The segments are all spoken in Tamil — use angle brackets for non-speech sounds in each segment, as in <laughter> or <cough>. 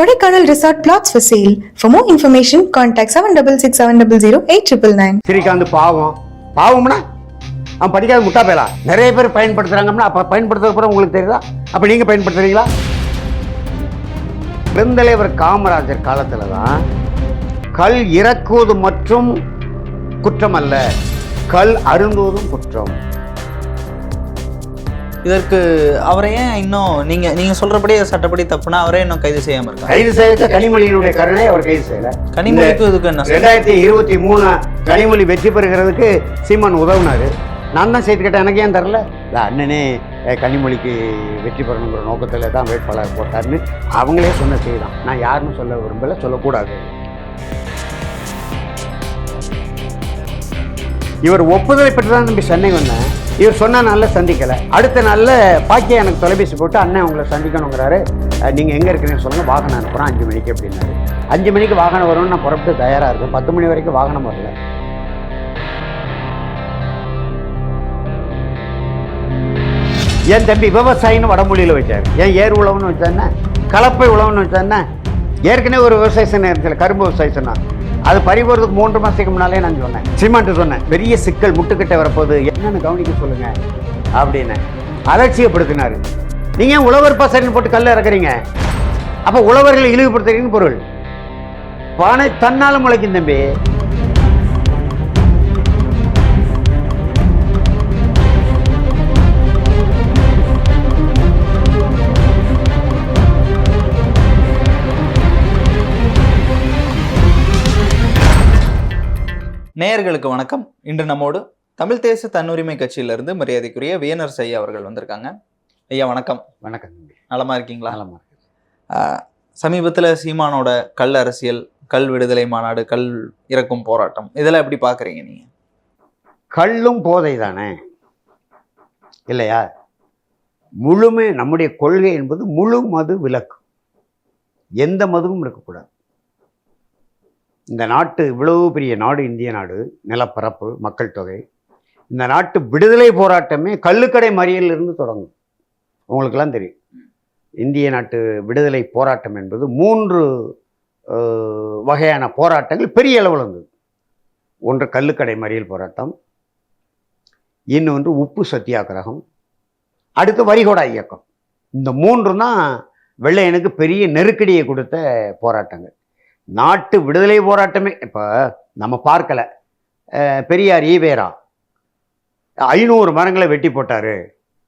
Kodaikanal resort flats for sale for more information contact seven double six seven double zero eight triple nine Srikanth பாவம். பாவம்னா அவன் படிக்காத முட்டா பேலா நிறைய பேர் பயன்படுத்துறாங்கன்னா அப்ப பயன்படுத்துறது உங்களுக்கு தெரியுதா? அப்போ நீங்க பயன்படுத்துறீங்களா? பெருந்தலைவர் காமராஜர் காலத்துல தான் கல் இறக்குவது மற்றும் குற்றம் அல்ல. கல் அருந்துவதும் குற்றம். இதற்கு அவரை ஏன் இன்னும் நீங்க நீங்க சொல்றபடி சட்டப்படி தப்புனா அவரே இன்னும் கைது செய்யாம இருக்காங்க கைது செய்த கனிமொழியினுடைய கருணை அவர் கைது செய்யல. கனிமொழிக்கும் இதுக்கு என்ன? ரெண்டாயிரத்தி இருபத்தி மூணு கனிமொழி வெற்றி பெறுகிறதுக்கு சீமான் உதவுனாரு. நான் தான் சேர்த்து கேட்டேன் எனக்கு ஏன் தரல? இல்லை அண்ணனே கனிமொழிக்கு வெற்றி பெறணுங்கிற நோக்கத்தில் தான் வேட்பாளர் போட்டாருன்னு அவங்களே சொன்ன செய்தான் நான் யாருன்னு சொல்ல விரும்பல சொல்லக்கூடாது. இவர் ஒப்புதலை பெற்று தான் தம்பி சென்னை வந்தேன். இவர் சொன்ன நாளில் சந்திக்கலை. அடுத்த நாளில் பாக்கியா எனக்கு தொலைபேசி போட்டு அண்ணன் உங்களை சந்திக்கணுங்கிறாரு. நீங்கள் எங்கே இருக்கிறீங்கன்னு சொல்லுங்கள் வாகனம் அனுப்புகிறோம் அஞ்சு மணிக்கு அப்படின்னாரு. அஞ்சு மணிக்கு வாகனம் வரும்னு நான் புறப்பட்டு தயாராக இருக்கும் பத்து மணி வரைக்கும் வாகனம் வரல. என் தம்பி விவசாயின்னு வடமொழியில் வச்சார். ஏன் ஏர் உழவுன்னு வச்சாருன்னா கலப்பை உழவுன்னு வச்சாருன்னா ஏற்கனவே ஒரு விவசாய சங்கம் இருந்துச்சு கரும்பு விவசாய சொன்னான் அது பறிபோறதுக்கு மூன்று மாதத்துக்கு முன்னாலே நான் சொன்னேன். சீமான்ட்டு சொன்னேன் பெரிய சிக்கல் முட்டுக்கிட்ட வரப்போகுது. என்னென்னு கவனிக்க சொல்லுங்க. அப்படின்னு. அலட்சியப்படுத்தினார். நீங்கள் ஏன் உழவர் பசரின்னு போட்டு கல்ல இறக்குறீங்க? அப்போ உழவர்களை இழிவுபடுத்துறீங்கன்னு பொருள். பானை தன்னால் முளைக்கும் தம்பி. நேயர்களுக்கு வணக்கம். இன்று நம்மோடு தமிழ் தேச தன்னுரிமை கட்சியிலிருந்து மரியாதைக்குரிய வியனர் ஐயா அவர்கள் வந்திருக்காங்க. ஐயா வணக்கம். வணக்கம் நலமா இருக்கீங்களா? நலமா சமீபத்துல சீமானோட கல் அரசியல் கல் விடுதலை மாநாடு கல் இறக்கும் போராட்டம் இதெல்லாம் எப்படி பாக்குறீங்க நீங்க? கள்ளும் போதை தானே? இல்லையா? முழுமை நம்முடைய கொள்கை என்பது முழு மது விலக்கு. எந்த மதுவும் இருக்கக்கூடாது. இந்த நாட்டு இவ்வளவு பெரிய நாடு இந்திய நாடு நிலப்பரப்பு மக்கள் தொகை இந்த நாட்டு விடுதலை போராட்டமே கள்ளுக்கடை மறியலிருந்து தொடங்கும். உங்களுக்கெல்லாம் தெரியும். இந்திய நாட்டு விடுதலை போராட்டம் என்பது மூன்று வகையான போராட்டங்கள் பெரிய அளவில் இருந்தது. ஒன்று கல்லுக்கடை மறியல் போராட்டம் இன்னொன்று உப்பு சத்தியாகிரகம் அடுத்து வரிகோடா இயக்கம். இந்த மூன்று தான் வெள்ளையனுக்கு பெரிய நெருக்கடியை கொடுத்த போராட்டங்கள். நாட்டு விடுதலை போராட்டமே இப்போ நம்ம பார்க்கல. பெரியார் ஈவேரா ஐநூறு மரங்களை வெட்டி போட்டார்.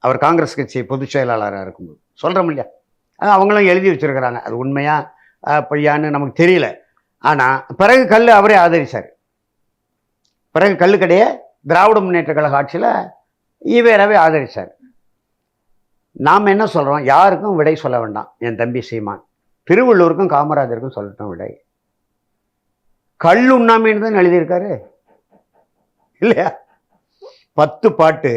அவர் காங்கிரஸ் கட்சி பொதுச் செயலாளராக இருக்கும்போது. சொல்கிறோம் இல்லையா? அது அவங்களும் எழுதி வச்சிருக்கிறாங்க. அது உண்மையாக அஹ், பொய்யான்னு நமக்கு தெரியல. ஆனால் பிறகு கல் அவரே ஆதரித்தார் பிறகு கல் கிடையே திராவிட முன்னேற்ற கழக ஆட்சியில் ஈவேராவே ஆதரித்தார் நாம் என்ன சொல்கிறோம் யாருக்கும் விடை சொல்ல வேண்டாம். என் தம்பி சீமான். திருவள்ளூருக்கும் காமராஜருக்கும் சொல்லட்டும் விடை. கல் உண்ணாமைன்னு தான் எழுதியிருக்காரு? இல்லையா? பத்து பாட்டு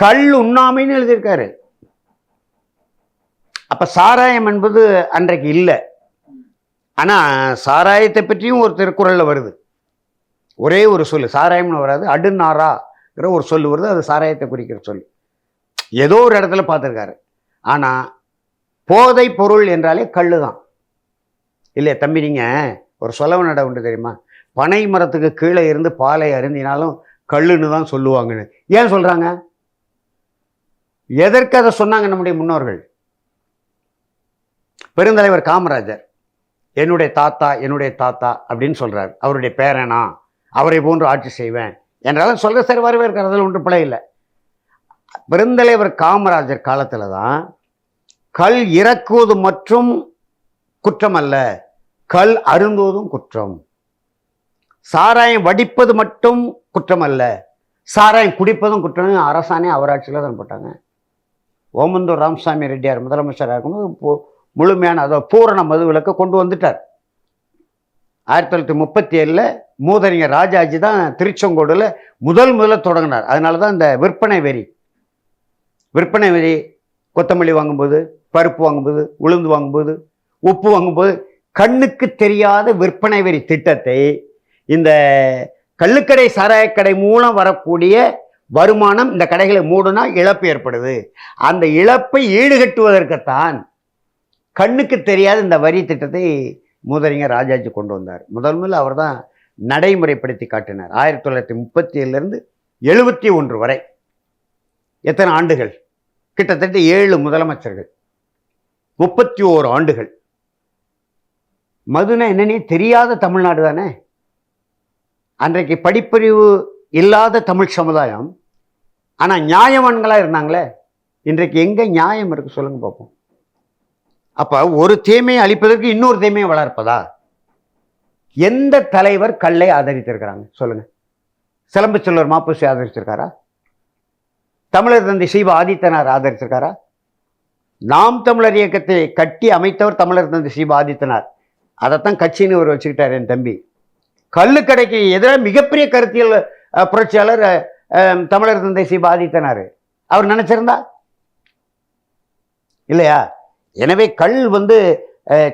கல் உண்ணாமைன்னு எழுதியிருக்காரு. அப்ப சாராயம் என்பது அன்றைக்கு இல்லை. ஆனா சாராயத்தை பற்றியும் ஒரு திருக்குறள்ல வருது. ஒரே ஒரு சொல் சாராயம்னு வராது அடுநாராங்கிற ஒரு சொல்லு வருது அது சாராயத்தை குறிக்கிற சொல். ஏதோ ஒரு இடத்துல பார்த்துருக்காரு. ஆனா போதை பொருள் என்றாலே கல் தான் இல்லையா தம்பி நீங்கள் ஒரு சொலவு நட உண்டு தெரியுமா? பனை மரத்துக்கு கீழே இருந்து பாலை அருந்தினாலும் கல்லுன்னு தான் சொல்லுவாங்கன்னு. ஏன் சொல்றாங்க? எதற்கு அதை சொன்னாங்க நம்முடைய முன்னோர்கள்? பெருந்தலைவர் காமராஜர் என்னுடைய தாத்தா என்னுடைய தாத்தா அப்படின்னு சொல்றாரு. அவருடைய பேரனா அவரை போன்று ஆட்சி செய்வேன். என்றாலும் சொல்ற சரி வரவேற்கிறதுல ஒன்றும் பிழை இல்லை. பெருந்தலைவர் காமராஜர் காலத்துல தான் கல் இறக்குவது மற்றும் குற்றம் அல்ல. கல் அருந்துவதும் குற்றம். சாராயம் வடிப்பது மட்டும் குற்றம் அல்ல சாராயம் குடிப்பதும் குற்றம். அரசாணை அவராட்சியில் தான் போட்டாங்க. ஓமந்தூர் ராமசாமி ரெட்டியார் முதலமைச்சராக இருக்கும்போது பு- முழுமையான அதை பூரண மது விலக்கை கொண்டு வந்துட்டார். ஆயிரத்தி தொள்ளாயிரத்தி முப்பத்தி ஏழில் மூதறிஞர் ராஜாஜி தான் திருச்செங்கோடுல முதல் முதல்ல தொடங்கினார். அதனால தான் இந்த விற்பனை வரி விற்பனை வரி கொத்தமல்லி வாங்கும்போது பருப்பு வாங்கும்போது உளுந்து வாங்கும்போது உப்பு வாங்கும்போது கண்ணுக்கு தெரியாத விற்பனை வரி திட்டத்தை இந்த கள்ளுக்கடை சாராயக்கடை மூலம் வரக்கூடிய வருமானம் இந்த கடைகளை மூடுனா இழப்பு ஏற்படுது. அந்த இழப்பை ஈடுகட்டுவதற்குத்தான் கண்ணுக்கு தெரியாத இந்த வரி திட்டத்தை முதலிங்கர் ராஜாஜி கொண்டு வந்தார். முதல் முதல் அவர் தான் நடைமுறைப்படுத்தி காட்டினார். ஆயிரத்தி தொள்ளாயிரத்தி முப்பத்தி ஏழுலேருந்து எழுபத்தி ஒன்று வரை. எத்தனை ஆண்டுகள்? கிட்டத்தட்ட ஏழு முதலமைச்சர்கள். முப்பத்தி ஓரு ஆண்டுகள். மதுனா என்னன்னே தெரியாத தமிழ்நாடு தானே? அன்றைக்கு படிப்பறிவு இல்லாத தமிழ் சமுதாயம். ஆனால் நியாயவான்களாக இருந்தாங்களே? இன்றைக்கு எங்கே நியாயம் இருக்குது சொல்லுங்கள் பார்ப்போம் அப்போ ஒரு தீமையை அழிப்பதற்கு இன்னொரு தீமையை வளர்ப்பதா? எந்த தலைவர் கல்லை ஆதரித்திருக்கிறாங்க? சொல்லுங்கள் சிலம்பு செல்வர் மாப்பூசி ஆதரிச்சிருக்காரா தமிழர் தந்தை சீவ ஆதித்தனார் ஆதரிச்சிருக்காரா நாம் தமிழர் இயக்கத்தை கட்டி அமைத்தவர் தமிழர் தந்தை சீவ ஆதித்தனார். அதைத்தான் கட்சின்னு ஒரு வச்சுக்கிட்டார் என் தம்பி. கள்ளுக்கடைக்கு எதிராக மிகப்பெரிய கருத்தியல் புரட்சியாளர் தமிழர் தந்தை சீவ ஆதித்தனார் அவர் நினச்சிருந்தா? இல்லையா? எனவே கல் வந்து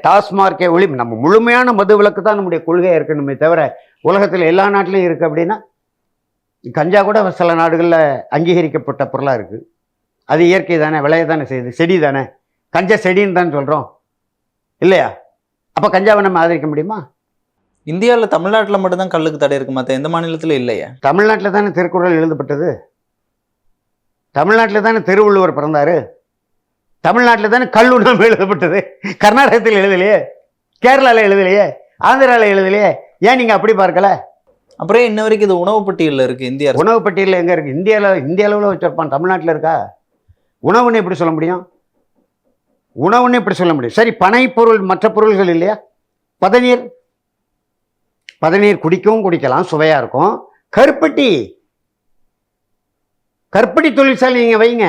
டாஸ்மார்க்கே ஒளி நம்ம முழுமையான மது விலக்கு தான் நம்முடைய கொள்கையாக இருக்கணுமே தவிர உலகத்தில் எல்லா நாட்டிலையும் இருக்குது அப்படின்னா கஞ்சா கூட சில நாடுகளில் அங்கீகரிக்கப்பட்ட பொருளாக இருக்குது அது இயற்கை தானே விளைய தானே செய்யுது செடி தானே. கஞ்சா செடின்னு தான் சொல்கிறோம் இல்லையா? அப்போ கஞ்சாவை நம்ம ஆதரிக்க முடியுமா? இந்தியாவில் தமிழ்நாட்டில் மட்டும்தான் கல்லுக்கு தடை இருக்கு மற்ற எந்த மாநிலத்திலும் இல்லையே. தமிழ்நாட்டில் தானே திருக்குறள் எழுதப்பட்டது? தமிழ்நாட்டில் தானே திருவள்ளுவர் பிறந்தாரு? தமிழ்நாட்டில் தானே கல்லுணம் எழுதப்பட்டது? கர்நாடகத்தில் எழுதலையே? கேரளாவில் எழுதலையே? ஆந்திராவில் எழுதலையே? ஏன் நீங்கள் அப்படி பார்க்கல? அப்புறம் இன்ன வரைக்கும் இது உணவு பட்டியலில் இருக்கு இந்திய உணவு பட்டியலில் எங்கே இருக்குது இந்தியாவில் இந்திய அளவில் வச்சிருப்பான். தமிழ்நாட்டில் இருக்கா? உணவுன்னு எப்படி சொல்ல முடியும்? உணவுன்னு இப்படி சொல்ல முடியும். சரி பனை பொருள் மற்ற பொருள்கள் இல்லையா? பதநீர். பதநீர் குடிக்கவும் குடிக்கலாம் சுவையாக இருக்கும். கருப்பட்டி. கருப்பட்டி தொழிற்சாலை நீங்கள் வைங்க.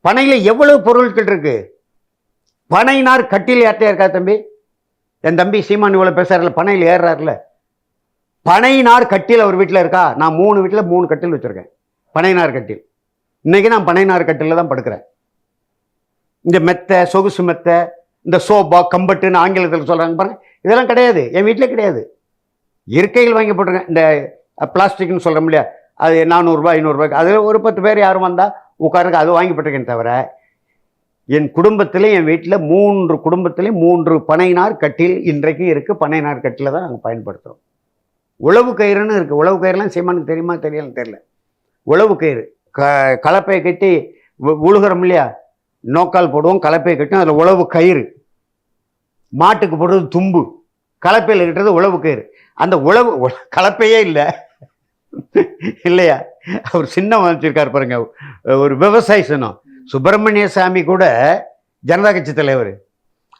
பனையில் எவ்வளவு பொருட்கள் இருக்கு? பனைனார் கட்டில் ஏற்ற இருக்கா தம்பி? என் தம்பி சீமான் இவ்வளோ பேசுறாருல பனையில் ஏறுறாருல. பனைனார் கட்டில் அவர் வீட்டில் இருக்கா? நான் மூணு வீட்டில் மூணு கட்டில் வச்சுருக்கேன். பனைனார் கட்டில். இன்றைக்கி நான் பனைனார் கட்டிலில் கட்டில் தான் படுக்கிறேன். இந்த மெத்தை சொகுசு மெத்தை இந்த சோபா கம்பட்டுன்னு ஆங்கிலத்தில் சொல்கிறாங்க பாருங்க. இதெல்லாம் கிடையாது. என் வீட்டில் கிடையாது. இருக்கைகள் வாங்கி போட்டிருக்கேன். இந்த பிளாஸ்டிக்னு சொல்கிறோம் இல்லையா? அது நானூறுரூபா ஐநூறுரூபாய்க்கு அதில் ஒரு பத்து பேர் யாரும் வந்தால் உட்காருங்க அது வாங்கி போட்டிருக்கேன் தவிர என் குடும்பத்திலே என் வீட்டில் மூன்று குடும்பத்திலையும் மூன்று பனைநார் கட்டில் இன்றைக்கு இருக்குது பனைநார் கட்டில் தான் நாங்கள் பயன்படுத்துகிறோம் உழவு கயிறுன்னு இருக்குது உழவு கயிறுலாம் சீமானுக்கு தெரியுமா தெரியலன்னு தெரியல. உழவு கயிறு. க கலப்பையை கட்டி உழுகிறோம் இல்லையா? நோக்கால் போடுவோம் கலப்பையை கட்டும் அதில் உழவு கயிறு. மாட்டுக்கு போடுறது தும்பு. கலப்பையில் கட்டுறது உழவு கயிறு. அந்த உழவு கலப்பையே இல்லை. இல்லையா? அவர் சின்னம் வச்சிருக்கார் பாருங்க. ஒரு விவசாய சின்னம். சுப்பிரமணிய சாமி கூட ஜனதா கட்சி தலைவர்.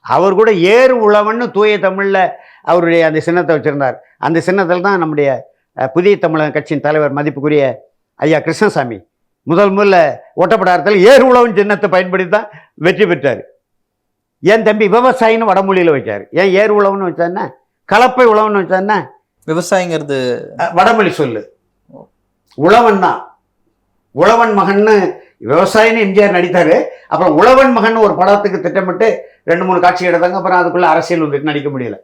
அவர் கூட ஏறு உழவன்னு தூய தமிழில் அவருடைய அந்த சின்னத்தை வச்சுருந்தார். அந்த சின்னத்தில் தான் நம்முடைய புதிய தமிழக கட்சியின் தலைவர் மதிப்புக்குரிய ஐயா கிருஷ்ணசாமி. முதல் முதல்ல ஒட்டப்படாரத்தில் ஏறு உழவன் சின்னத்தை பயன்படுத்தி தான் வெற்றி பெற்றார். என் தம்பி? விவசாயின்னு வடமொழியில் வச்சார். ஏன் ஏறு உழவன்னு வச்சாருன்னா? கலப்பை உழவன்னு வச்சாருன்னா? விவசாயிங்கிறது வடமொழி சொல்லு. உழவன் தான். உழவன் மகன்னு விவசாயின்னு எம்ஜிஆர் நடித்தாரு. அப்புறம் உழவன் மகன் ஒரு படத்துக்கு திட்டமிட்டு ரெண்டு மூணு காட்சி எடுத்தாங்க. அப்புறம் அதுக்குள்ள அரசியல் வந்துட்டு நடிக்க முடியல.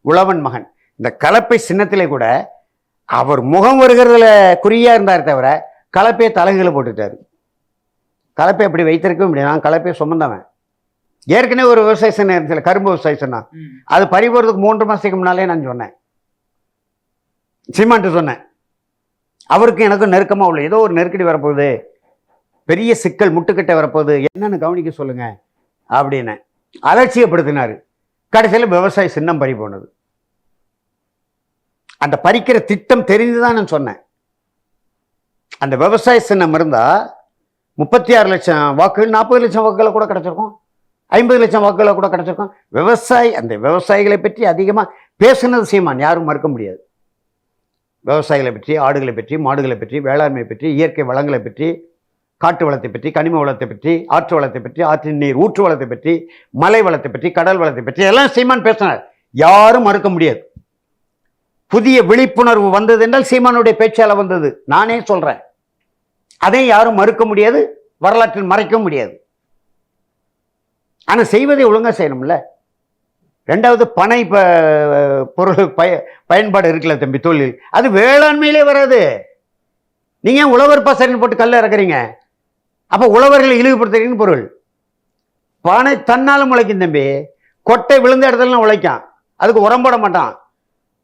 உழவன் மகன். இந்த கலப்பை சின்னத்திலே கூட அவர் முகம் வருகிறதுல குறியா இருந்தார் தவிர கலப்பையை தலைகளை போட்டுட்டாரு. கலப்பை அப்படி வைத்திருக்கவே முடியாது நான் கலப்பையை சுமந்தவன். ஏற்கனவே ஒரு விவசாய சின்ன இருந்துச்சுல கரும்பு விவசாய சொன்னான் அது பறிபோறதுக்கு மூன்று மாசத்துக்கு முன்னாலே நான் சொன்னேன். சீமான்ட்டு சொன்னேன். அவருக்கும் எனக்கும் நெருக்கமா உள்ள ஏதோ ஒரு நெருக்கடி வரப்போகுது. பெரிய சிக்கல் முட்டுக்கட்டை வரப்போகுது. என்னன்னு கவனிக்க சொல்லுங்க அப்படின்னு அலட்சியப்படுத்தினாரு. கடைசியில் விவசாய சின்னம் பறி போனது. அந்த பறிக்கிற திட்டம் தெரிந்துதான் நான் சொன்னேன். அந்த விவசாய சின்னம் இருந்தால் முப்பத்தி ஆறு லட்சம் வாக்குகள் நாற்பது லட்சம் வாக்குகளை கூட கிடச்சிருக்கும். ஐம்பது லட்சம் வாக்குகளை கூட கிடச்சிருக்கும். விவசாயி அந்த விவசாயிகளை பற்றி அதிகமாக பேசுனது சீமான் யாரும் மறுக்க முடியாது. விவசாயிகளை பற்றி ஆடுகளை பற்றி மாடுகளை பற்றி வேளாண்மை பற்றி இயற்கை வளங்களை பற்றி காட்டு வளத்தை பற்றி கனிம வளத்தை பற்றி ஆற்று வளத்தை பற்றி ஆற்றின் நீர் ஊற்று வளத்தை பற்றி மலை வளத்தை பற்றி கடல் வளத்தை பற்றி எல்லாம் சீமான் பேசினார். யாரும் மறுக்க முடியாது. புதிய விழிப்புணர்வு வந்தது என்றால் சீமானுடைய பேச்சால் வந்தது. நானே சொல்கிறேன் அதை யாரும் மறுக்க முடியாது வரலாற்றில் மறைக்க முடியாது. ஆனால் செய்வதை ஒழுங்காக செய்யணும்ல. ரெண்டாவது பனை ப பொருள் பய பயன்பாடு இருக்குல்ல தம்பி தொழில். அது வேளாண்மையிலே வராது. நீங்கள் ஏன் உழவர் பசரின்னு போட்டு கல்ல இறக்குறீங்க? அப்போ உழவர்களை இழிவுபடுத்துறீங்கன்னு பொருள். பனை தன்னாலும் முளைக்கும் தம்பி. கொட்டை விழுந்த இடத்துல உழைக்கும் அதுக்கு உரம் போட மாட்டான்.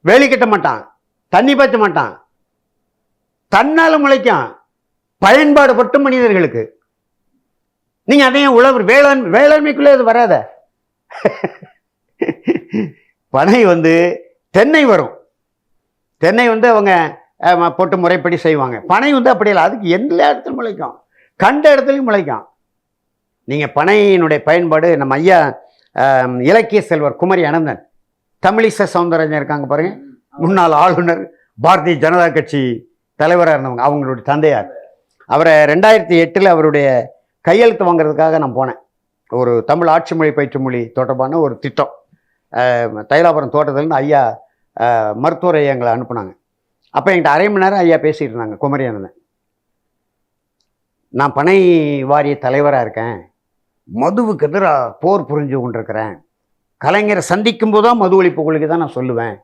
வேலி கட்ட மாட்டான். தண்ணி பாய்ச்ச மாட்டான். தன்னாலும் முளைக்கும் பயன்பாடு பட்டு மனிதர்களுக்கு. நீங்க அதையும் உழவர் வேளாண் வேளாண்மைக்குள்ளே அது வராத. பனை வந்து தென்னை வரும். தென்னை வந்து அவங்க போட்டு முறைப்படி செய்வாங்க. பனை வந்து அப்படி இல்லை. அதுக்கு எல்லா இடத்துல முளைக்கும். கண்ட இடத்துலையும் முளைக்கும். நீங்கள் பனையினுடைய பயன்பாடு நம்ம ஐயா இலக்கிய செல்வர் குமரி அனந்தன் தமிழிசை சவுந்தரராஜன் இருக்காங்க பாருங்க. முன்னாள் ஆளுநர் பாரதிய ஜனதா கட்சி தலைவராக இருந்தவங்க அவங்களுடைய தந்தையார். அவரை ரெண்டாயிரத்தி எட்டில் அவருடைய கையெழுத்து வாங்குறதுக்காக நான் போனேன். ஒரு தமிழ் ஆட்சி மொழி பயிற்று மொழி தொடர்பான ஒரு திட்டம். தைலாபுரம் தோட்டத்துலேருந்து ஐயா மருத்துவரை எங்களை அனுப்புனாங்க. அப்போ என்கிட்ட அரை மணி நேரம் ஐயா பேசிகிட்டு இருந்தாங்க குமரி நான் பனை வாரிய தலைவராக இருக்கேன். மதுவுக்கு எதிராக போர் புரிஞ்சு கொண்டிருக்கிறேன். கலைஞரை சந்திக்கும் போது தான் மது ஒழிப்பு கொள்கை தான் நான் சொல்லுவேன்.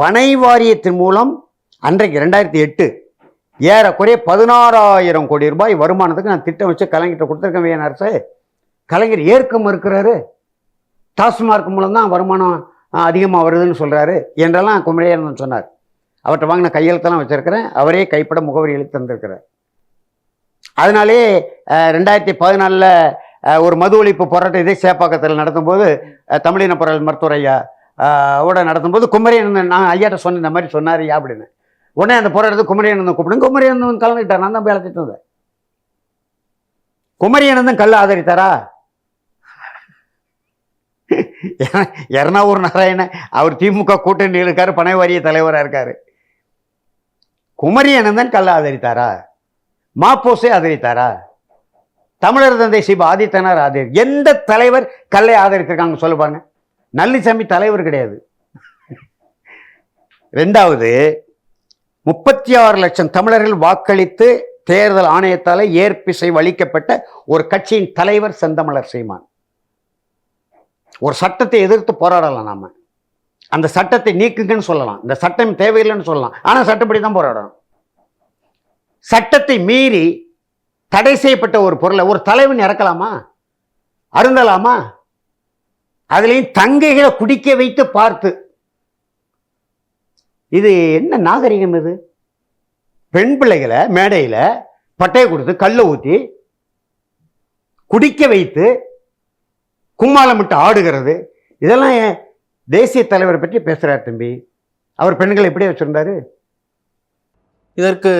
பனை வாரியத்தின் மூலம் அன்றைக்கு ரெண்டாயிரத்தி எட்டு ஏறக்குறைய பதினாறாயிரம் கோடி ரூபாய் வருமானத்துக்கு நான் திட்டம் வச்சு கலைஞர்கிட்ட கொடுத்துருக்கேன் வேன் அரசு. கலைஞர் ஏற்க மறுக்கிறாரு டாஸ்மார்க் மூலம் தான் வருமானம் அதிகமாக வருதுன்னு சொல்கிறாரு என்றெல்லாம் குமரியானந்தன் சொன்னார். அவர்கிட்ட வாங்கின கையெழுத்தெல்லாம் வச்சிருக்கிறேன். அவரே கைப்பட முகவரி எழுத்து தந்திருக்கிறார். அதனாலே ரெண்டாயிரத்தி பதினாலில் ஒரு மது ஒழிப்பு போராட்டம் இதே சேப்பாக்கத்தில் நடத்தும்போது தமிழின பொருள் மருத்துவர் ஐயா ஓட நடத்தும்போது குமரியானந்தன் நான் ஐயாட்ட சொன்ன இந்த மாதிரி சொன்னார் ஐயா அப்படின்னு. உடனே அந்த போராட்டத்துக்கு குமரியானந்தன் கூப்பிடுங்க குமரியானந்தன் கலந்துக்கிட்டார். நான் தான் போய் அழைச்சிட்டு வந்தேன். குமரியானந்தன் கல் ஆதரித்தாரா? எர்ணாவூர் நாராயண அவர் திமுக கூட்டணியில் இருக்காரு பனை வாரிய தலைவராக இருக்காரு. குமரியானந்தன் கல் ஆதரித்தாரா? மாப்போசை ஆதரித்தாரா? தமிழர் தந்தை சிப ஆதித்தனார் ஆதரி எந்த தலைவர் கல்லை ஆதரித்திருக்காங்க சொல்ல பாருங்க. நல்லிசாமி தலைவர் கிடையாது. ரெண்டாவது முப்பத்தி ஆறு லட்சம் தமிழர்கள் வாக்களித்து தேர்தல் ஆணையத்தால் ஏற்பிசை அளிக்கப்பட்ட ஒரு கட்சியின் தலைவர் செந்தமலர் சீமான். ஒரு சட்டத்தை எதிர்த்து போராடலாம் நாம. அந்த சட்டத்தை நீக்குங்கன்னு சொல்லலாம். இந்த சட்டம் தேவையில்லைன்னு சொல்லலாம். ஆனால் சட்டப்படி தான் போராடணும். சட்டத்தை மீறி தடை செய்யப்பட்ட ஒரு பொருளை ஒரு தலைவன் இறக்கலாமா? அருந்தலாமா? அதுலேயும் தங்கைகளை குடிக்க வைத்து பார்த்து இது என்ன நாகரிகம் இது? பெண் பிள்ளைகளை மேடையில் பட்டையை கொடுத்து கல்லை ஊற்றி குடிக்க வைத்து கும்மாளமிட்டு ஆடுகிறது. இதெல்லாம் ஏன் தேசிய தலைவரை பற்றி பேசுகிறார் தம்பி? அவர் பெண்களை எப்படி வச்சுருந்தாரு? இதற்கு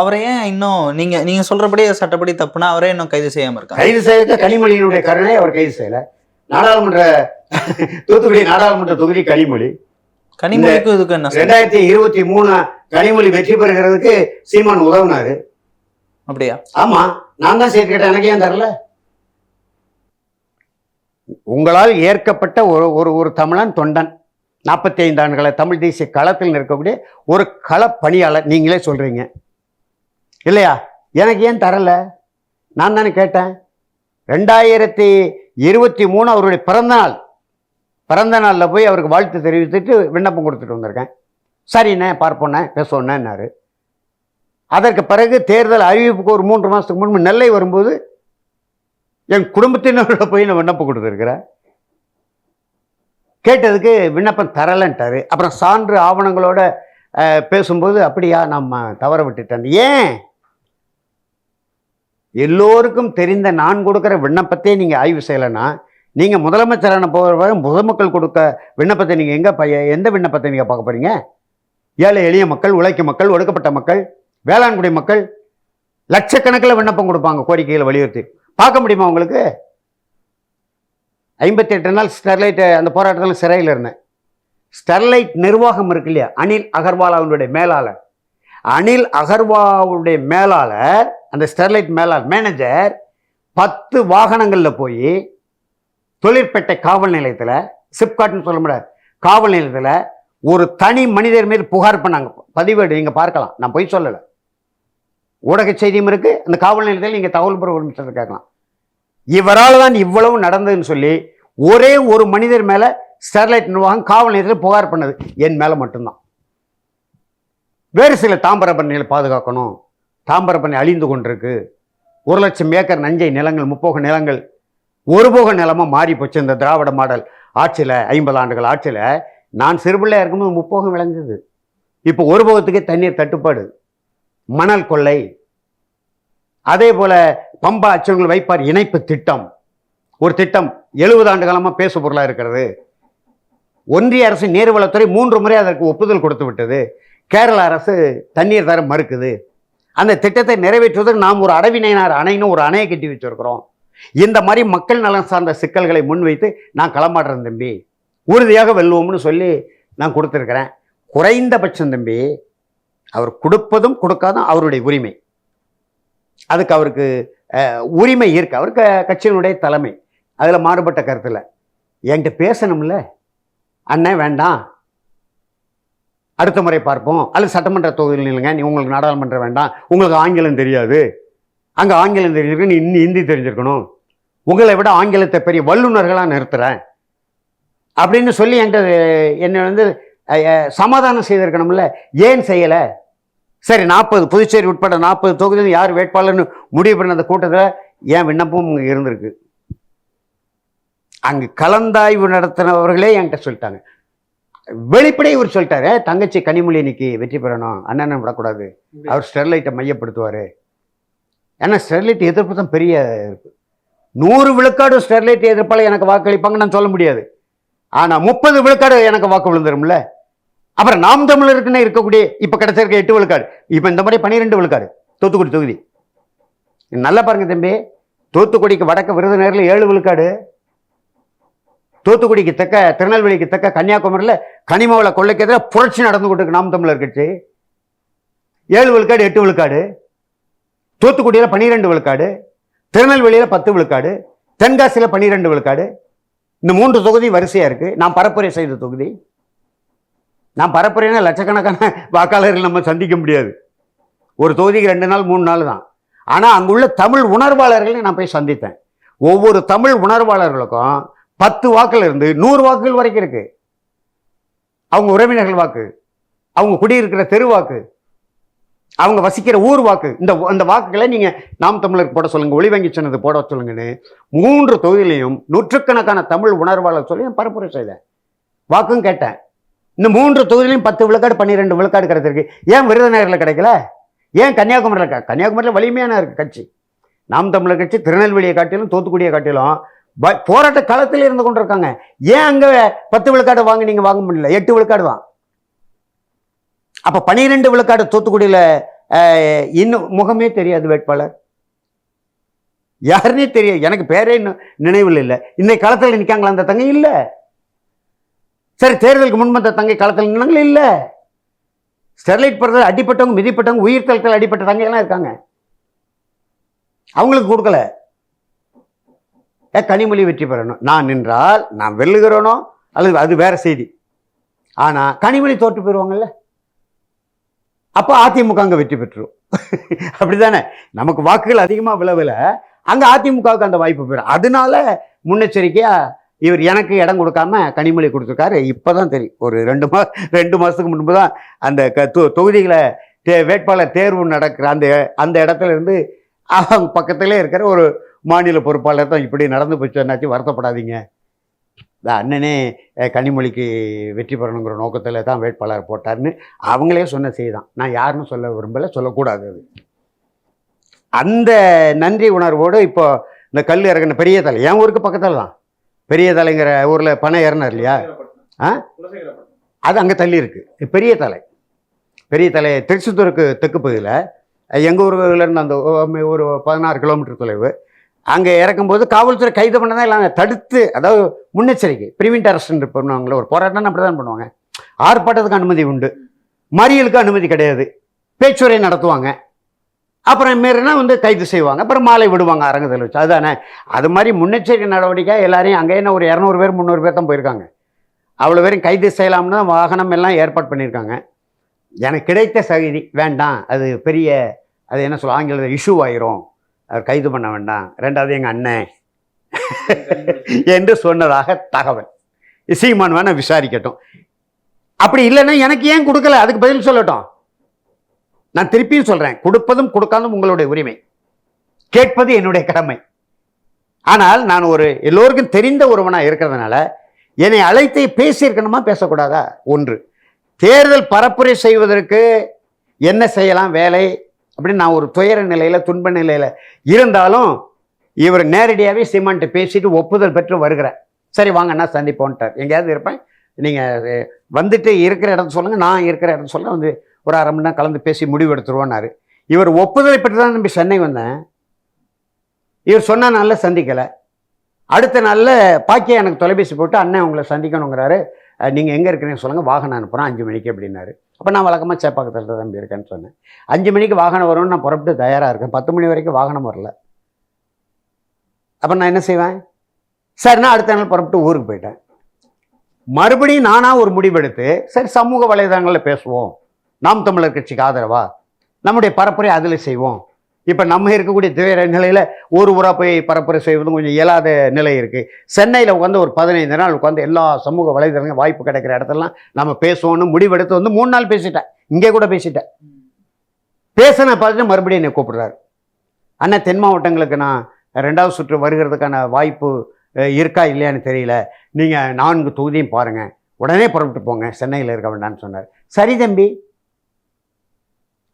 அவரை ஏன் இன்னும் நீங்க நீங்க சொல்றபடி சட்டப்படி தப்புனா அவரே இன்னும் கைது செய்யாம இருக்காங்க கைது செய்த கனிமொழியினுடைய கருணை அவர் கைது செய்யல. நாடாளுமன்ற தூத்துக்குடி நாடாளுமன்ற தொகுதி கனிமொழி. கனிமொழிக்கும் இதுக்கு என்ன? ரெண்டாயிரத்தி இருபத்தி மூணு கனிமொழி வெற்றி பெறுகிறதுக்கு சீமான் உதவுனாரு. அப்படியா? ஆமா நான் தான் சேர்த்துக்கிட்டேன் எனக்கு ஏன் தரல? உங்களால் ஏற்கப்பட்ட ஒரு ஒரு ஒரு தமிழன் தொண்டன். நாற்பத்தி ஐந்து ஆண்டுகள தமிழ் தேசிய களத்தில் இருக்கக்கூடிய ஒரு கள பணியாளர் நீங்களே சொல்றீங்க. இல்லையா? எனக்கு ஏன் தரல? நான் தானே கேட்டேன். ரெண்டாயிரத்தி இருபத்தி மூணு அவருடைய பிறந்த நாள் பிறந்த நாளில் போய் அவருக்கு வாழ்த்து தெரிவித்துட்டு விண்ணப்பம் கொடுத்துட்டு வந்திருக்கேன். சரிண்ணே பார்ப்போண்ணே பேசுவோண்ணேன்னாரு. அதற்கு பிறகு தேர்தல் அறிவிப்புக்கு ஒரு மூன்று மாதத்துக்கு முன்பு நெல்லை வரும்போது என் குடும்பத்தினரோட போய் நான் விண்ணப்பம் கொடுத்துருக்கிறேன். கேட்டதுக்கு விண்ணப்பம் தரலன்ட்டாரு. அப்புறம் சான்று ஆவணங்களோட பேசும்போது அப்படியா நம்ம தவற விட்டுட்டேன் ஏன்? எல்லோருக்கும் தெரிந்த நான் கொடுக்குற விண்ணப்பத்தை நீங்கள் ஆய்வு செய்யலைன்னா நீங்கள் முதலமைச்சரான போகிற பொதுமக்கள் கொடுக்க விண்ணப்பத்தை நீங்கள் எங்கே பைய எந்த விண்ணப்பத்தை நீங்கள் பார்க்க போகிறீங்க ஏழை எளிய மக்கள் உழைக்கும் மக்கள் ஒடுக்கப்பட்ட மக்கள் வேளாண்குடி மக்கள் லட்சக்கணக்கில் விண்ணப்பம் கொடுப்பாங்க கோரிக்கைகளை வலியுறுத்தி. பார்க்க முடியுமா உங்களுக்கு? ஐம்பத்தி எட்டு நாள் ஸ்டெர்லைட் அந்த போராட்டத்தில் சிறையில் இருந்தேன். ஸ்டெர்லைட் நிர்வாகம் இருக்கு இல்லையா? அனில் அகர்வால் அவனுடைய மேலாளர். அனில் அகர்வாவுடைய மேலாளர் அந்த ஸ்டெர்லைட் மேலாளர் மேனேஜர் பத்து வாகனங்களில் போய் தொழிற்பேட்டை காவல் நிலையத்தில் சிப்காட்னு சொல்ல முடியாது காவல் நிலையத்தில் ஒரு தனி மனிதர் மீது புகார் பண்ணாங்க. பதிவேடு நீங்கள் பார்க்கலாம். நான் போய் சொல்லலை. ஊடக செய்தியும் இருக்குது அந்த காவல் நிலையத்தில் நீங்கள் தகவல் பெற ஒரு கேட்கலாம். இவரால் தான் இவ்வளவு நடந்ததுன்னு சொல்லி ஒரே ஒரு மனிதர் மேலே ஸ்டெர்லைட் நிர்வாகம் காவல் நிலையத்தில் புகார் பண்ணது. என் மேலே மட்டும்தான். வேறு சில தாம்பரப்பண்ணிகளை பாதுகாக்கணும். தாம்பரப்பண்ணி அழிந்து கொண்டிருக்கு. ஒரு லட்சம் ஏக்கர் நஞ்சை நிலங்கள் முப்போக நிலங்கள் ஒருபோக நிலமாக மாறி போச்சு. இந்த திராவிட மாடல் ஆட்சியில் ஐம்பது ஆண்டுகள் ஆட்சியில் நான் சிறுபிள்ளையாக இருக்கும்போது முப்போகம் விளைஞ்சது. இப்போ ஒரு போகத்துக்கே தண்ணீர் தட்டுப்பாடு மணல் கொள்ளை அதே போல் பம்பா அச்சங்கள் வைப்பார் இணைப்பு திட்டம். ஒரு திட்டம் எழுபது ஆண்டு காலமாக பேசு பொருளாக இருக்கிறது. ஒன்றிய அரசு நீர்வளத்துறை மூன்று முறை அதற்கு ஒப்புதல் கொடுத்து விட்டது. கேரள அரசு தண்ணீர் தர மறுக்குது. அந்த திட்டத்தை நிறைவேற்றுவதற்கு நாம் ஒரு அடவினைனார் அணைன்னு ஒரு அணையை கட்டி வச்சுருக்கிறோம். இந்த மாதிரி மக்கள் நலன் சார்ந்த சிக்கல்களை முன்வைத்து நான் களமாடுறேன் தம்பி. உறுதியாக வெல்லுவோம்னு சொல்லி நான் கொடுத்துருக்கிறேன். குறைந்தபட்சம் தம்பி அவர் கொடுப்பதும் கொடுக்காதும் அவருடைய உரிமை. அதுக்கு அவருக்கு உரிமை இருக்கு. அவருக்கு கட்சியினுடைய தலைமை. அதில் மாறுபட்ட கருத்தில். என்கிட்ட பேசணும்ல? அண்ணன் வேண்டாம். அடுத்த முறை பார்ப்போம். அல்லது சட்டமன்ற தொகுதியில் இல்லைங்க நீ உங்களுக்கு நாடாளுமன்றம் வேண்டாம். உங்களுக்கு ஆங்கிலம் தெரியாது. அங்கே ஆங்கிலம் தெரிஞ்சிருக்கு நீ இன்னும் ஹிந்தி தெரிஞ்சிருக்கணும். உங்களை விட ஆங்கிலத்தை பெரிய வல்லுநர்களாக நிறுத்துறேன். அப்படின்னு சொல்லி என்கிட்ட என்னை வந்து சமாதானம் செய்திருக்கணும்ல. ஏன் செய்யலை? சரி நாற்பது புதுச்சேரி உட்பட நாற்பது தொகுதியில் யார் வேட்பாளர்னு முடிவு பண்ண அந்த கூட்டத்தில் என் விண்ணப்பம் அங்க இருந்திருக்கு. அங்கு கலந்தாய்வு நடத்தினவர்களே என்கிட்ட சொல்லிட்டாங்க. வெளிப்படையே இவர் சொல்லிட்டாரு தங்கச்சி கனிமொழி இன்னைக்கு வெற்றி பெறணும் அண்ணனை விடக்கூடாது. அவர் ஸ்டெர்லைட்டை மையப்படுத்துவார். ஏன்னா ஸ்டெர்லைட் எதிர்ப்பு தான் பெரிய இருக்கு. நூறு விழுக்காடு ஸ்டெர்லைட் எதிர்ப்பால் எனக்கு வாக்களிப்பாங்க நான் சொல்ல முடியாது. ஆனால் முப்பது விழுக்காடு எனக்கு வாக்கு விழுந்துரும்ல? அப்புறம் நாம் தமிழருக்குன்னு இருக்கக்கூடிய இப்போ கிடைச்சிருக்க எட்டு விழுக்காடு. இப்போ இந்த மாதிரி பன்னிரெண்டு விழுக்காடு. தூத்துக்குடி தொகுதி. நல்லா பாருங்க தம்பி. தூத்துக்குடிக்கு வடக்கு விருதுநகரில் ஏழு விழுக்காடு. தூத்துக்குடிக்கு தக்க திருநெல்வேலிக்கு தக்க கன்னியாகுமரியில் கனிமவள கொள்ளைக்கு எதிராக புரட்சி நடந்து கொண்டிருக்கு நாம் தமிழர் கட்சி. ஏழு விழுக்காடு எட்டு விழுக்காடு. தூத்துக்குடியில் பன்னிரெண்டு விழுக்காடு திருநெல்வேலியில் பத்து விழுக்காடு தென்காசியில் பன்னிரெண்டு விழுக்காடு. இந்த மூன்று தொகுதி வரிசையாக இருக்குது நான் பரப்புரை செய்த தொகுதி. நான் பரப்புரைனா லட்சக்கணக்கான வாக்காளர்கள் நம்ம சந்திக்க முடியாது. ஒரு தொகுதிக்கு ரெண்டு நாள் மூணு நாள் தான். ஆனால் அங்குள்ள தமிழ் உணர்வாளர்களை நான் போய் சந்தித்தேன். ஒவ்வொரு தமிழ் உணர்வாளர்களுக்கும் பத்து வாக்கில் இருந்து நூறு வாக்குகள் வரைக்கும் இருக்கு. அவங்க உறவினர்கள் வாக்கு அவங்க குடியிருக்கிற தெரு வாக்கு அவங்க வசிக்கிற ஊர் வாக்கு. இந்த அந்த வாக்குகளை நீங்கள் நாம் தமிழருக்கு போட சொல்லுங்கள் ஒளி வங்கி சொன்னது போட சொல்லுங்கன்னு மூன்று தொகுதியிலையும் நூற்றுக்கணக்கான தமிழ் உணர்வாளர் சொல்லி நான் பரப்புரை செய்தேன். வாக்கும் கேட்டேன். இந்த மூன்று தொகுதியிலையும் பத்து விழுக்காடு பன்னிரெண்டு விழுக்காடு கிடைச்சிருக்கு ஏன் விருதுநகரில் கிடைக்கல? ஏன் கன்னியாகுமரியில் இருக்கா கன்னியாகுமரியில் வலிமையான இருக்குது கட்சி. நாம் தமிழர் கட்சி திருநெல்வேலியை காட்டிலும் தூத்துக்குடியை காட்டிலும் போராட்ட களத்தில் இருந்து கொண்டிருக்காங்க. ஏன் அங்கே பத்து விழுக்காடு வாங்க நீங்கள் வாங்க முடியல? எட்டு விழுக்காடு தான். அப்போ பனிரெண்டு விழுக்காடு தூத்துக்குடியில் இன்னும் முகமே தெரியாது வேட்பாளர். யாருன்னே தெரியாது. எனக்கு பேரே இன்னும் நினைவில் இல்லை. இன்னைக்கு களத்தில் நிற்காங்களா அந்த தங்கை? இல்லை. சரி தேர்தலுக்கு முன்பு அந்த தங்கை களத்தில் நின்னாங்களே? இல்லை. ஸ்டெர்லைட் படுறதுல அடிப்பட்டவங்க மிதிப்பட்டவங்க உயிர் தளத்தில் அடிப்பட்ட தங்கையெல்லாம் இருக்காங்க. அவங்களுக்கு கொடுக்கல. ஏ கனிமொழி வெற்றி பெறணும். நான் நின்றால் நான் வெல்லுகிறோனோ? அல்லது அது வேற செய்தி. ஆனால் கனிமொழி தோற்று போயிடுவாங்கல்ல அப்போ அதிமுக அங்கே வெற்றி பெற்றுரும். அப்படி தானே நமக்கு வாக்குகள் அதிகமாக விளவில் அங்கே அதிமுகவுக்கு அந்த வாய்ப்பு போயிடும். அதனால முன்னெச்சரிக்கையாக இவர் எனக்கு இடம் கொடுக்காம கனிமொழி கொடுத்துருக்காரு. இப்போ தான் தெரியும். ஒரு ரெண்டு மா ரெண்டு மாதத்துக்கு முன்பு தான் அந்த க- தொ- தொகுதிகளை தே வேட்பாளர் தேர்வு நடக்கிற அந்த அந்த இடத்துல இருந்து அவங்க பக்கத்திலே இருக்கிற ஒரு மாநில பொறுப்பாளர் தான் இப்படி நடந்து போச்சு. என்னாச்சு? வருத்தப்படாதீங்க. இந்த அண்ணனே கனிமொழிக்கு வெற்றி பெறணுங்கிற நோக்கத்தில் தான் வேட்பாளர் போட்டார்னு அவங்களே சொன்ன செய்தான் நான் யாருன்னு சொல்ல விரும்பலை சொல்லக்கூடாது அது. அந்த நன்றி உணர்வோடு இப்போ இந்த கல் இறங்கின பெரிய தலை என் ஊருக்கு பக்கத்தில் தான். பெரிய தலைங்கிற ஊரில் பணம் இறனார் இல்லையா? ஆ? அது அங்கே தள்ளி இருக்குது பெரிய தலை. பெரிய தலை திருச்செந்தூருக்கு தெற்கு பகுதியில் எங்கள் ஊர்லேருந்து அந்த ஒரு பதினாறு கிலோமீட்டர் தொலைவு. அங்கே இறக்கும்போது காவல்துறை கைது பண்ண தான் இல்லாமல் தடுத்து அதாவது முன்னெச்சரிக்கை பிரிவிண்ட் அரெஸ்ட் பண்ணுவாங்களே ஒரு போராட்டம் அப்படி தான் பண்ணுவாங்க. ஆர்ப்பாட்டத்துக்கு அனுமதி உண்டு. மறியலுக்கு அனுமதி கிடையாது. பேச்சுரை நடத்துவாங்க. அப்புறம் மீறினா வந்து கைது செய்வாங்க. அப்புறம் மாலை விடுவாங்க அரங்கத்தில் வச்சு. அதுதானே? அது மாதிரி முன்னெச்சரிக்கை நடவடிக்கை எல்லாரையும் அங்கே என்ன ஒரு இரநூறு பேர் முந்நூறு பேர் தான் போயிருக்காங்க. அவ்வளோ பேரும் கைது செய்யலாம்னு தான் வாகனம் எல்லாம் ஏற்பாடு பண்ணியிருக்காங்க. எனக்கு கிடைத்த சகிதி வேண்டாம். அது பெரிய அது என்ன சொல்ல ஆங்கிலத்தில் இஷ்யூ ஆயிரும். அவர் கைது பண்ண வேண்டாம். ரெண்டாவது எங்கள் அண்ணன். <laughs> என்று சொன்னதாக தகவல். சீமான் வேணா விசாரிக்கட்டும். அப்படி இல்லைன்னா எனக்கு ஏன் கொடுக்கல? அதுக்கு பதில் சொல்லட்டும். நான் திருப்பியும் சொல்றேன். கொடுப்பதும் கொடுக்காதும் உங்களுடைய உரிமை. கேட்பது என்னுடைய கடமை. ஆனால் நான் ஒரு எல்லோருக்கும் தெரிந்த ஒருவனா இருக்கிறதுனால என்னை அழைத்து பேசியிருக்கணுமா பேசக்கூடாதா? ஒன்று. தேர்தல் பரப்புரை செய்வதற்கு என்ன செய்யலாம்? வேலை? அப்படின்னு நான் ஒரு துயர நிலையில் துன்ப நிலையில் இருந்தாலும் இவர் நேரடியாகவே சீமான்ட்டு பேசிட்டு ஒப்புதல் பெற்று வருகிறேன் சரி வாங்க நான் சந்திப்போன்ட்டார் எங்கேயாவது இருப்பேன். நீங்கள் வந்துட்டு இருக்கிற இடம் சொல்லுங்கள் நான் இருக்கிற இடம் சொல்ல வந்து ஒரு அரை மணி நேரம் கலந்து பேசி முடிவு எடுத்துருவோன்னாரு இவர் ஒப்புதலை பெற்று தான் நம்பி சென்னை வந்தேன். இவர் சொன்ன நாளில் சந்திக்கலை. அடுத்த நாளில் பாக்கியா எனக்கு தொலைபேசி போட்டு அண்ணன் உங்களை சந்திக்கணுங்கிறாரு. நீங்கள் எங்கே இருக்கிறீங்க சொல்லுங்கள் வாகனம் அனுப்புகிறோம் அஞ்சு மணிக்கு அப்படின்னாரு. அப்போ நான் வழக்கமாக சேப்பாக்கத்தில் தான் தம்பி இருக்கேன்னு சொன்னேன். அஞ்சு மணிக்கு வாகனம் வரும்னு நான் புறப்பட்டு தயாராக இருக்கேன். பத்து மணி வரைக்கும் வாகனம் வரல. அப்போ நான் என்ன செய்வேன்? சரிண்ணா அடுத்த நாள் புறப்பட்டு ஊருக்கு போயிட்டேன். மறுபடியும் நானாக ஒரு முடிவெடுத்து சரி சமூக வலைதளங்களில் பேசுவோம். நாம் தமிழர் கட்சிக்கு ஆதரவா? நம்முடைய பரப்புரை அதில் செய்வோம். இப்போ நம்ம இருக்கக்கூடிய துயர நிலையில் ஒரு ஊராக போய் பரப்புரை செய்வதும் கொஞ்சம் இயலாத நிலை இருக்குது சென்னையில் உட்காந்து ஒரு பதினைந்து நாள் உட்காந்து எல்லா சமூக வலைதளங்களும் வாய்ப்பு கிடைக்கிற இடத்துலலாம் நம்ம பேசுவோம்னு முடிவெடுத்து வந்து மூணு நாள் பேசிட்டேன். இங்கே கூட பேசிட்டேன். பேசின பார்த்துட்டு மறுபடியும் என்னை கூப்பிடுறாரு. அண்ணா தென் மாவட்டங்களுக்கு நான் ரெண்டாவது சுற்று வருகிறதுக்கான வாய்ப்பு இருக்கா இல்லையான்னு தெரியல. நீங்கள் நான்கு தொகுதியும் பாருங்கள் உடனே புறப்பட்டு போங்க. சென்னையில் இருக்க வேண்டாம்னு சொன்னார். சரி தம்பி.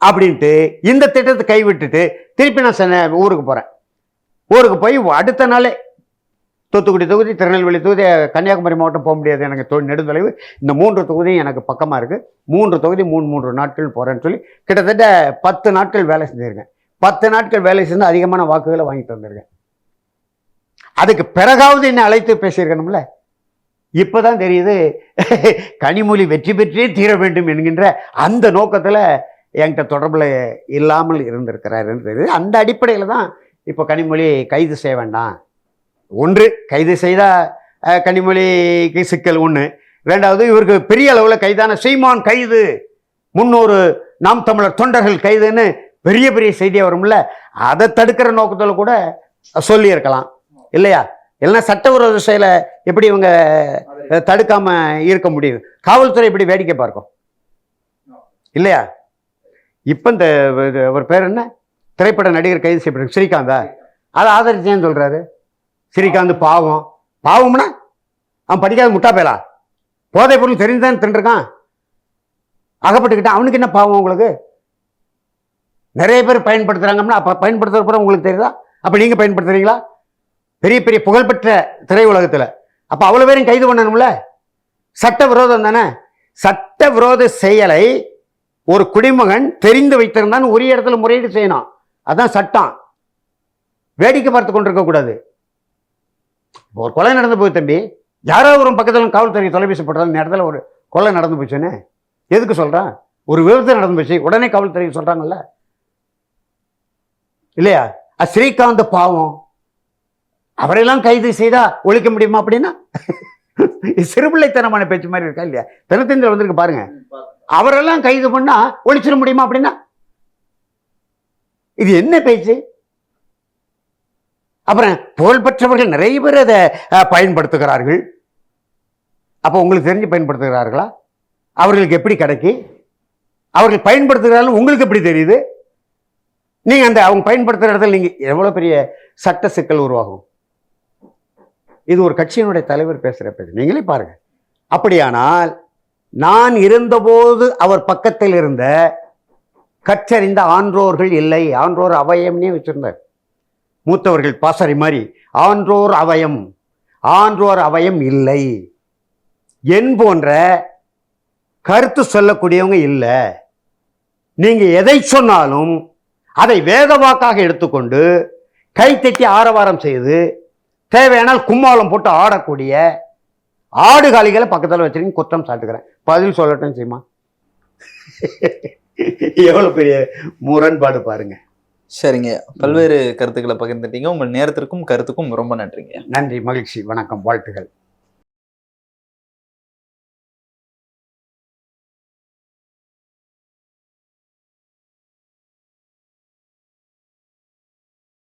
அப்படின்ட்டு இந்த திட்டத்தை கைவிட்டுட்டு திருப்பி நான் சென்னை ஊருக்கு போகிறேன் ஊருக்கு போய் அடுத்த நாளே தூத்துக்குடி தொகுதி திருநெல்வேலி தொகுதி கன்னியாகுமரி மாவட்டம் போக முடியாது. எனக்கு தொழில் நெடுந்தொலைவு. இந்த மூன்று தொகுதியும் எனக்கு பக்கமாக இருக்குது மூன்று தொகுதி மூணு மூன்று நாட்கள் போகிறேன்னு சொல்லி கிட்டத்தட்ட பத்து நாட்கள் வேலை செஞ்சுருக்கேன். பத்து நாட்கள் வேலை செஞ்சு அதிகமான வாக்குகளை வாங்கிட்டு வந்திருக்கேன். அதுக்கு பிறகாவது என்னை அழைத்து பேசியிருக்கணும்ல? இப்போ தான் தெரியுது. <laughs> கனிமொழி வெற்றி பெற்றே தீர வேண்டும் என்கின்ற அந்த நோக்கத்தில் என்கிட்ட தொடர்பில் இல்லாமல் இருந்திருக்கிறாருன்னு தெரியுது அந்த அடிப்படையில் தான் இப்போ கனிமொழி கைது செய்ய வேண்டாம். ஒன்று கைது செய்தால் கனிமொழிக்கு சிக்கல் ஒன்று ரெண்டாவது இவருக்கு பெரிய அளவில் கைதான சீமான் கைது. முன்னூறு நாம் தமிழர் தொண்டர்கள் கைதுன்னு பெரிய பெரிய செய்தியாக வரும்ல அதை தடுக்கிற நோக்கத்தில் கூட சொல்லியிருக்கலாம். இல்லையா? இல்லைன்னா சட்டவிரோத செயலை எப்படி இவங்க அஹ், தடுக்காம இருக்க முடியும்? காவல்துறை இப்படி வேடிக்கை பார்க்கும்? இல்லையா? இப்போ இந்த இது அவர் பேர் என்ன? திரைப்பட நடிகர் கைது செய்யப்பட்ட ஸ்ரீகாந்தா அதை ஆதரிச்சேன்னு சொல்கிறாரு ஸ்ரீகாந்த் பாவம். பாவம்னா அவன் படிக்காத முட்டா பேலா? போதை பொருள் தெரிஞ்சுதான் தின்றுருக்கான் அகப்பட்டுக்கிட்டான் அவனுக்கு என்ன பாவம் உங்களுக்கு? நிறைய பேர் பயன்படுத்துகிறாங்கன்னா அப்போ பயன்படுத்துற உங்களுக்கு தெரியுதா? அப்போ நீங்கள் பயன்படுத்துறீங்களா? பெரிய பெரிய புகழ்பெற்ற திரையுலகத்தில். அப்போ அவ்வளோ பேரும் கைது பண்ணணும்ல? சட்ட விரோதம் தானே? சட்ட விரோத செயலை ஒரு குடிமகன் தெரிந்து வைத்திருந்தான் உரிய இடத்துல முறையீடு செய்யணும். அதான் சட்டம். வேடிக்கை பார்த்து கொண்டிருக்க கூடாது. ஒரு கொலை நடந்து போய் தம்பி. யாரோ ஒரு பக்கத்தில் காவல்துறை தொலைபேசி போட்டாலும் இந்த இடத்துல ஒரு கொலை நடந்து போச்சுன்னு. எதுக்கு சொல்கிறான் ஒரு விபத்து நடந்து போச்சு. உடனே காவல்துறை சொல்றாங்கல்ல. இல்லையா? அ, ஸ்ரீகாந்த் பாவம். அவரெல்லாம் கைது செய்தா ஒழிக்க முடியுமா அப்படின்னா? சிறுபிள்ளைத்தனமான பேச்சு மாதிரி இருக்கா இல்லையா? தினத்தந்தில் வந்திருக்கு பாருங்க. அவரெல்லாம் கைது பண்ணா ஒழிச்சிட முடியுமா அப்படின்னா? இது என்ன பேச்சு? அப்புறம் புகழ்பெற்றவர்கள் நிறைய பேர் அதை பயன்படுத்துகிறார்கள். அப்போ உங்களுக்கு தெரிஞ்சு பயன்படுத்துகிறார்களா? அவர்களுக்கு எப்படி கிடைக்கி? அவர்கள் பயன்படுத்துகிறார்கள் உங்களுக்கு எப்படி தெரியுது? நீங்க அந்த அவங்க பயன்படுத்துகிற இடத்துல நீங்க எவ்வளவு பெரிய சட்ட சிக்கல் உருவாகும்? இது ஒரு கட்சியினுடைய தலைவர் பேசுகிற பேச்சு. நீங்களே பாருங்க. அப்படியானால் நான் இருந்தபோது அவர் பக்கத்தில் இருந்த கற்றறிந்த ஆன்றோர்கள் இல்லை. ஆன்றோர் அவயம்னே வச்சுருந்தார். மூத்தவர்கள் பாசறை மாதிரி ஆன்றோர் அவயம் ஆன்றோர் அவயம் இல்லை. என் போன்ற கருத்து சொல்லக்கூடியவங்க இல்லை. நீங்கள் எதை சொன்னாலும் அதை வேதவாக்காக எடுத்துக்கொண்டு கைத்தட்டி ஆரவாரம் செய்து தேவையானால் கும்மாளம் போட்டு ஆடக்கூடிய ஆடுகாலிகளை பக்கத்தில் வச்சுருக்கீங்க குற்றம் சாட்டுக்கிறேன். பதில் சொல்லட்டும் சீமா. எவ்வளவு பெரிய முரண்பாடு பாருங்க. சரிங்க. பல்வேறு கருத்துக்களை பகிர்ந்துட்டீங்க. உங்கள் நேரத்திற்கும் கருத்துக்கும் ரொம்ப நன்றிங்க. நன்றி மகிழ்ச்சி வணக்கம் வாழ்த்துகள்